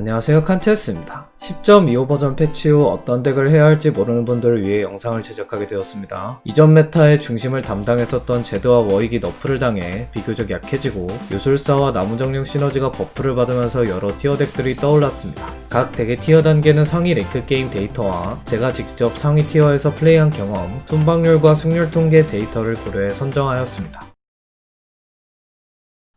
안녕하세요 칸테스입니다. 10.25 버전 패치 후 어떤 덱을 해야 할지 모르는 분들을 위해 영상을 제작하게 되었습니다. 이전 메타의 중심을 담당했었던 제드와 워익이 너프를 당해 비교적 약해지고 요술사와 나무정령 시너지가 버프를 받으면서 여러 티어 덱들이 떠올랐습니다. 각 덱의 티어 단계는 상위 랭크 게임 데이터와 제가 직접 상위 티어에서 플레이한 경험, 순방률과 승률 통계 데이터를 고려해 선정하였습니다.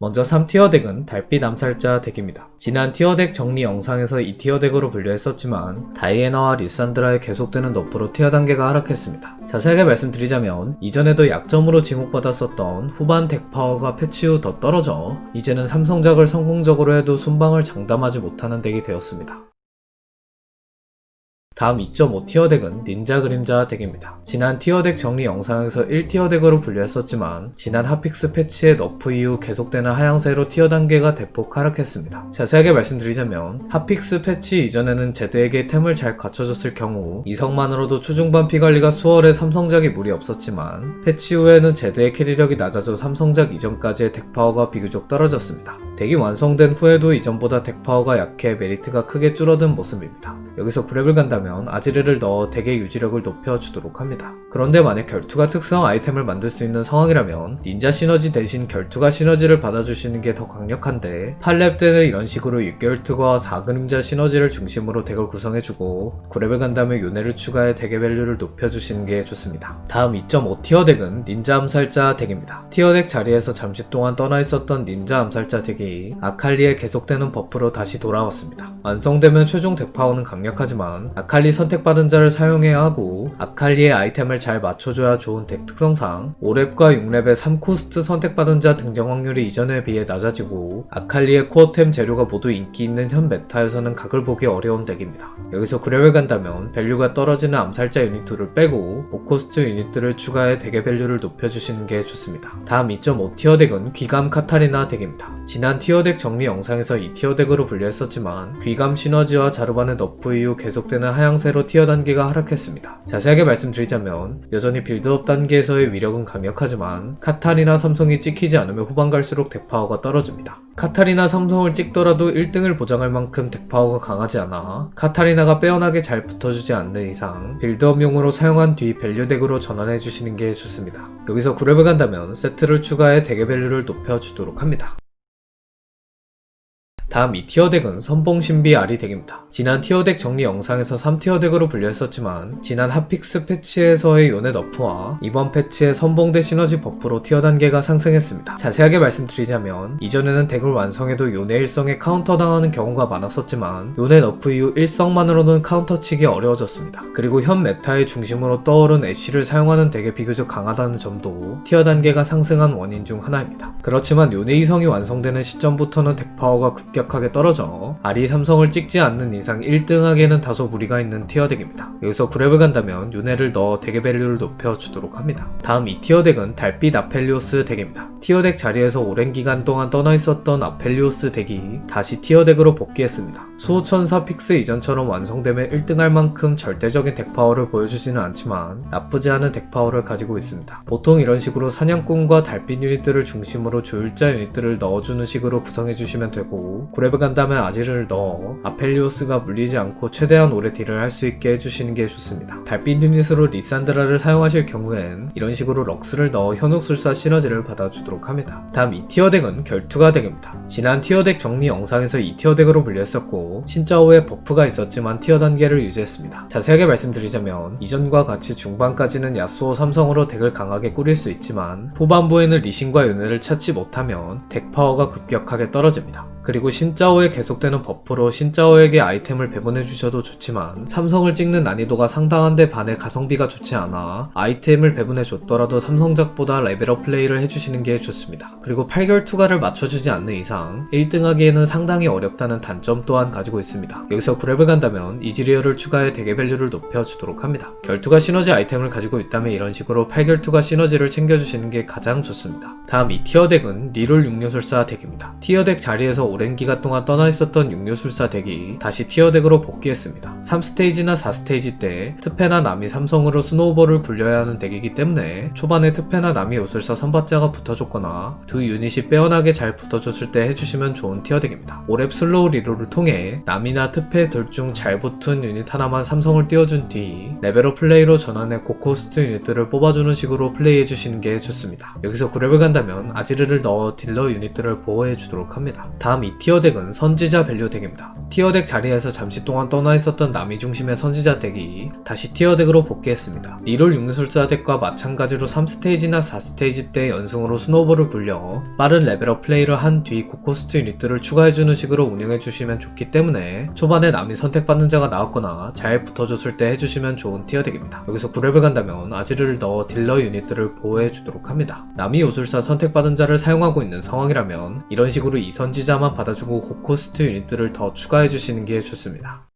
먼저 3티어 덱은 달빛 암살자 덱입니다. 지난 티어 덱 정리 영상에서 이 티어 덱으로 분류했었지만 다이애나와 리산드라의 계속되는 너프로 티어 단계가 하락했습니다. 자세하게 말씀드리자면 이전에도 약점으로 지목받았었던 후반 덱 파워가 패치 후 더 떨어져 이제는 삼성작을 성공적으로 해도 순방을 장담하지 못하는 덱이 되었습니다. 다음 2.5 티어 덱은 닌자 그림자 덱입니다. 지난 티어 덱 정리 영상에서 1티어 덱으로 분류했었지만 지난 핫픽스 패치의 너프 이후 계속되는 하향세로 티어 단계가 대폭 하락했습니다. 자세하게 말씀드리자면 핫픽스 패치 이전에는 제드에게 템을 잘 갖춰줬을 경우 이성만으로도 초중반 피 관리가 수월해 삼성작이 무리 없었지만 패치 후에는 제드의 캐리력이 낮아져 삼성작 이전까지의 덱 파워가 비교적 떨어졌습니다. 덱이 완성된 후에도 이전보다 덱 파워가 약해 메리트가 크게 줄어든 모습입니다. 여기서 그랩을 간다면 아지르를 넣어 덱의 유지력을 높여주도록 합니다. 그런데 만약 결투가 특성 아이템을 만들 수 있는 상황이라면 닌자 시너지 대신 결투가 시너지를 받아주시는 게 더 강력한데 8렙 때는 이런 식으로 6개월 투과 4그림자 시너지를 중심으로 덱을 구성해주고 9렙을 간다면 요네를 추가해 덱의 밸류를 높여주시는 게 좋습니다. 다음 2.5 티어 덱은 닌자 암살자 덱입니다. 티어 덱 자리에서 잠시 동안 떠나 있었던 닌자 암살자 덱이 아칼리의 계속되는 버프로 다시 돌아왔습니다. 완성되면 최종 덱 파워는 강력하지만 아칼리 선택받은 자를 사용해야 하고 아칼리의 아이템을 잘 맞춰줘야 좋은 덱 특성상 5렙과 6렙의 3코스트 선택받은 자 등장 확률이 이전에 비해 낮아지고 아칼리의 코어템 재료가 모두 인기 있는 현 메타에서는 각을 보기 어려운 덱입니다. 여기서 9렙을 간다면 밸류가 떨어지는 암살자 유닛 2를 빼고 5코스트 유닛들을 추가해 덱의 밸류를 높여주시는 게 좋습니다. 다음 2.5 티어 덱은 귀감 카타리나 덱입니다. 지난 티어 덱 정리 영상에서 이 티어 덱으로 분류했었지만 귀감 시너지와 자르반의 너프 이후 계속되는 하향세로 티어 단계가 하락했습니다. 자세하게 말씀드리자면 여전히 빌드업 단계에서의 위력은 강력하지만 카타리나 삼성이 찍히지 않으면 후반 갈수록 덱 파워가 떨어집니다. 카타리나 삼성을 찍더라도 1등을 보장할 만큼 덱 파워가 강하지 않아 카타리나가 빼어나게 잘 붙어주지 않는 이상 빌드업용으로 사용한 뒤 밸류 덱으로 전환해 주시는 게 좋습니다. 여기서 9렙을 간다면 세트를 추가해 덱의 밸류를 높여주도록 합니다. 다음 2티어 덱은 선봉신비 아리 덱입니다. 지난 티어 덱 정리 영상에서 3티어 덱으로 분류했었지만 지난 핫픽스 패치에서의 요네 너프와 이번 패치의 선봉대 시너지 버프로 티어 단계가 상승했습니다. 자세하게 말씀드리자면 이전에는 덱을 완성해도 요네 일성에 카운터 당하는 경우가 많았었지만 요네 너프 이후 일성만으로는 카운터 치기 어려워졌습니다. 그리고 현 메타의 중심으로 떠오른 애쉬를 사용하는 덱에 비교적 강하다는 점도 티어 단계가 상승한 원인 중 하나입니다. 그렇지만 요네 이성이 완성되는 시점부터는 덱 파워가 급격 하게 떨어져 아리 삼성을 찍지 않는 이상 1등하기에는 다소 무리가 있는 티어 덱입니다. 여기서 9렙을 간다면 요네를 넣어 덱의 밸류를 높여주도록 합니다. 다음 2티어 덱은 달빛 아펠리오스 덱입니다. 티어 덱 자리에서 오랜 기간 동안 떠나 있었던 아펠리오스 덱이 다시 티어 덱으로 복귀했습니다. 수호천사 픽스 이전처럼 완성되면 1등할 만큼 절대적인 덱 파워를 보여주지는 않지만 나쁘지 않은 덱 파워를 가지고 있습니다. 보통 이런 식으로 사냥꾼과 달빛 유닛들을 중심으로 조율자 유닛들을 넣어주는 식으로 구성해주시면 되고 9렙을 간다면 아지를 넣어 아펠리오스가 물리지 않고 최대한 오래 딜을 할 수 있게 해주시는 게 좋습니다. 달빛 유닛으로 리산드라를 사용하실 경우엔 이런 식으로 럭스를 넣어 현혹술사 시너지를 받아주도록 합니다. 다음 2티어 덱은 결투가 덱입니다. 지난 티어 덱 정리 영상에서 2티어 덱으로 분류했었고 신짜 후에 버프가 있었지만 티어 단계를 유지했습니다. 자세하게 말씀드리자면 이전과 같이 중반까지는 야스오 삼성으로 덱을 강하게 꾸릴 수 있지만 후반부에는 리신과 요네를 찾지 못하면 덱 파워가 급격하게 떨어집니다. 그리고 신짜오의 계속되는 버프로 신짜오에게 아이템을 배분해 주셔도 좋지만 삼성을 찍는 난이도가 상당한데 반해 가성비가 좋지 않아 아이템을 배분해 줬더라도 삼성작보다 레벨업 플레이를 해주시는 게 좋습니다. 그리고 8개월 투가를 맞춰주지 않는 이상 1등하기에는 상당히 어렵다는 단점 또한 가지고 있습니다. 여기서 9렙을 간다면 이지리어를 추가해 대개 밸류를 높여주도록 합니다. 결투가 시너지 아이템을 가지고 있다면 이런 식으로 8결투가 시너지를 챙겨주시는 게 가장 좋습니다. 다음 이 티어 덱은 리롤 육류술사 덱입니다. 티어 덱 자리에서 오랜 기간 동안 떠나 있었던 육류술사 덱이 다시 티어 덱으로 복귀했습니다. 3스테이지나 4스테이지 때 특패나 남이 삼성으로 스노우볼을 굴려야 하는 덱이기 때문에 초반에 특패나 남이 요술사 선발자가 붙어줬거나 두 유닛이 빼어나게 잘 붙어줬을 때 해주시면 좋은 티어 덱입니다. 오랩 슬로우 리로를 통해 남이나 특패 둘 중 잘 붙은 유닛 하나만 삼성을 띄워준 뒤 레벨업 플레이로 전환해 고코스트 유닛들을 뽑아주는 식으로 플레이해주시는 게 좋습니다. 여기서 구랩을 간다면 아지르를 넣어 딜러 유닛들을 보호해주도록 합니다. 다음 이 티어 덱은 선지자 밸류 덱입니다. 티어 덱 자리에서 잠시 동안 떠나 있었던 남이 중심의 선지자 덱이 다시 티어 덱으로 복귀했습니다. 리롤 육술사 덱과 마찬가지로 3스테이지나 4스테이지 때 연승으로 스노우볼을 굴려 빠른 레벨업 플레이를 한 뒤 고코스트 유닛들을 추가해주는 식으로 운영해주시면 좋기 때문에 초반에 남이 선택받는 자가 나왔거나 잘 붙어줬을 때 해주시면 좋은 티어 덱입니다. 여기서 구랩을 간다면 아지르를 넣어 딜러 유닛들을 보호해주도록 합니다. 남이 요술사 선택받은 자를 사용하고 있는 상황이라면 이런 식으로 이 선지자만 받아주고 고코스트 유닛들을 더 추가해 주시는 게 좋습니다.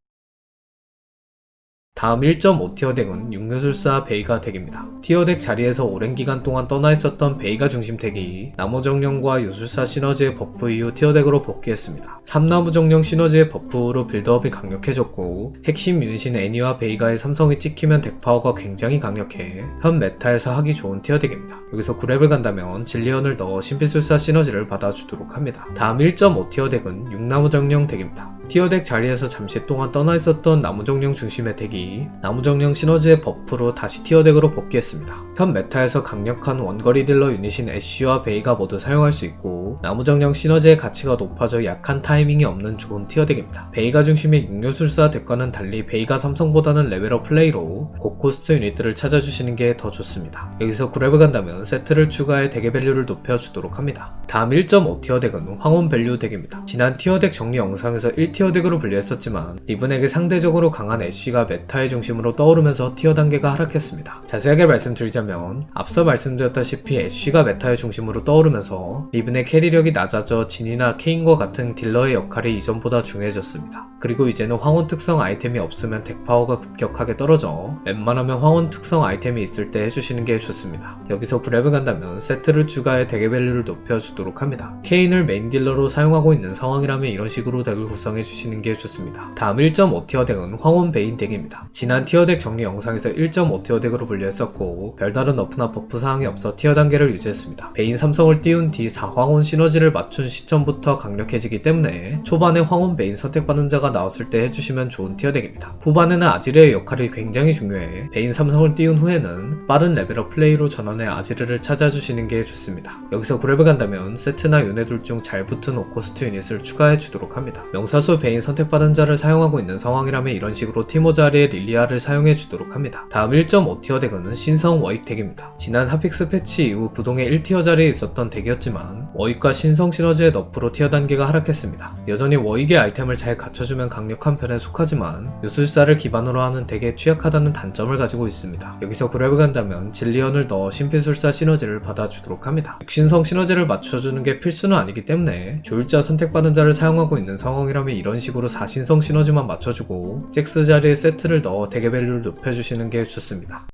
다음 1.5티어 덱은 육묘술사 베이가 덱입니다. 티어 덱 자리에서 오랜 기간 동안 떠나 있었던 베이가 중심 덱이 나무 정령과 요술사 시너지의 버프 이후 티어 덱으로 복귀했습니다. 3나무 정령 시너지의 버프로 빌드업이 강력해졌고 핵심 유닛인 애니와 베이가의 삼성이 찍히면 덱 파워가 굉장히 강력해 현 메타에서 하기 좋은 티어 덱입니다. 여기서 9렙을 간다면 진리언을 넣어 신비술사 시너지를 받아주도록 합니다. 다음 1.5티어 덱은 육나무 정령 덱입니다. 티어 덱 자리에서 잠시 동안 떠나 있었던 나무정령 중심의 덱이 나무정령 시너지의 버프로 다시 티어 덱으로 복귀했습니다. 현 메타에서 강력한 원거리 딜러 유닛인 애쉬와 베이가 모두 사용할 수 있고 나무정령 시너지의 가치가 높아져 약한 타이밍이 없는 좋은 티어 덱입니다. 베이가 중심의 육류술사 덱과는 달리 베이가 삼성보다는 레벨업 플레이로 고코스트 유닛들을 찾아주시는 게 더 좋습니다. 여기서 9렙을 간다면 세트를 추가해 덱의 밸류를 높여주도록 합니다. 다음 1.5티어 덱은 황혼 밸류 덱입니다. 지난 티어 덱 정리 영상에서 1티어 덱으로 분류했었지만 리븐에게 상대적으로 강한 애쉬가 메타의 중심으로 떠오르면서 티어 단계가 하락했습니다. 자세하게 말씀드리자면 앞서 말씀드렸다시피 애쉬가 메타의 중심으로 떠오르면서 리븐의 캐리력이 낮아져 진이나 케인과 같은 딜러의 역할이 이전보다 중요해졌습니다. 그리고 이제는 황혼 특성 아이템이 없으면 덱 파워가 급격하게 떨어져 웬만하면 황혼 특성 아이템이 있을 때 해주시는 게 좋습니다. 여기서 9렙을 간다면 세트를 추가해 덱의 밸류를 높여주도록 합니다. 케인을 메인 딜러로 사용하고 있는 상황이라면 이런 식으로 덱을 구성해 주시는 게 좋습니다. 다음 1.5티어 덱은 황혼 베인 덱입니다. 지난 티어 덱 정리 영상에서 1.5티어 덱으로 분류했었고 별다른 너프나 버프 사항이 없어 티어 단계를 유지했습니다. 베인 삼성을 띄운 뒤 4황혼 시너지를 맞춘 시점부터 강력해지기 때문에 초반에 황혼 베인 선택받는 자가 나왔을 때 해주시면 좋은 티어 덱입니다. 후반에는 아지르의 역할이 굉장히 중요해 베인 삼성을 띄운 후에는 빠른 레벨업 플레이로 전환해 아지르를 찾아주시는 게 좋습니다. 여기서 9렙을 간다면 세트나 요네 둘 중 잘 붙은 오코스트 유닛을 추가해 주도록 합니다. 명사수 베인 선택받은 자를 사용하고 있는 상황이라면 이런 식으로 티모 자리에 릴리아를 사용해 주도록 합니다. 다음 1.5티어 덱은 신성 워익 덱입니다. 지난 핫픽스 패치 이후 부동의 1티어 자리에 있었던 덱이었지만 워익과 신성 시너지의 너프로 티어 단계가 하락했습니다. 여전히 워익의 아이템을 잘 갖춰주면 강력한 편에 속하지만 요술사를 기반으로 하는 덱에 취약하다는 단점을 가지고 있습니다. 여기서 9렙을 간다면 진리언을 넣어 신비술사 시너지를 받아주도록 합니다. 육신성 시너지를 맞춰주는 게 필수는 아니기 때문에 조율자 선택받은 자를 사용하고 있는 상황이라면 이런 식으로 4신성 시너지만 맞춰주고 잭스 자리에 세트를 넣어 덱의 밸류를 높여주시는 게 좋습니다.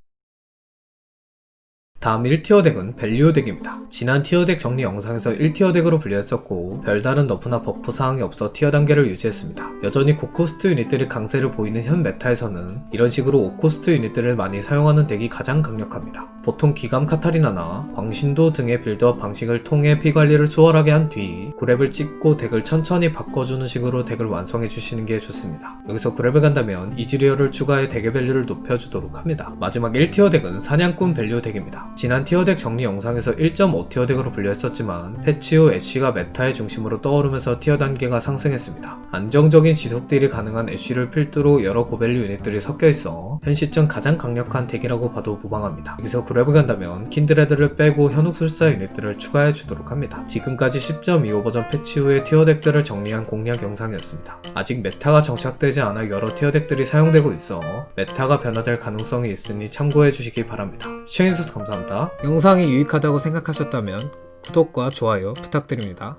다음 1티어 덱은 밸류 덱입니다. 지난 티어 덱 정리 영상에서 1티어 덱으로 분류했었고 별다른 너프나 버프 사항이 없어 티어 단계를 유지했습니다. 여전히 고코스트 유닛들이 강세를 보이는 현 메타에서는 이런 식으로 5코스트 유닛들을 많이 사용하는 덱이 가장 강력합니다. 보통 기감 카타리나나 광신도 등의 빌드업 방식을 통해 피 관리를 수월하게 한뒤 9렙을 찍고 덱을 천천히 바꿔주는 식으로 덱을 완성해 주시는 게 좋습니다. 여기서 9렙을 간다면 이즈리어를 추가해 덱의 밸류를 높여주도록 합니다. 마지막 1티어 덱은 사냥꾼 밸류 덱입니다. 지난 티어 덱 정리 영상에서 1.5 티어 덱으로 분류했었지만 패치 후 애쉬가 메타의 중심으로 떠오르면서 티어 단계가 상승했습니다. 안정적인 지속 딜이 가능한 애쉬를 필두로 여러 고밸류 유닛들이 섞여 있어 현 시점 가장 강력한 덱이라고 봐도 무방합니다. 여기서 9렙을 간다면 킨드레드를 빼고 현혹술사 유닛들을 추가해 주도록 합니다. 지금까지 10.25 버전 패치 후에 티어 덱들을 정리한 공략 영상이었습니다. 아직 메타가 정착되지 않아 여러 티어 덱들이 사용되고 있어 메타가 변화될 가능성이 있으니 참고해 주시기 바랍니다. 시청해주셔서 감사합니 다. 영상이 유익하다고 생각하셨다면 구독과 좋아요 부탁드립니다.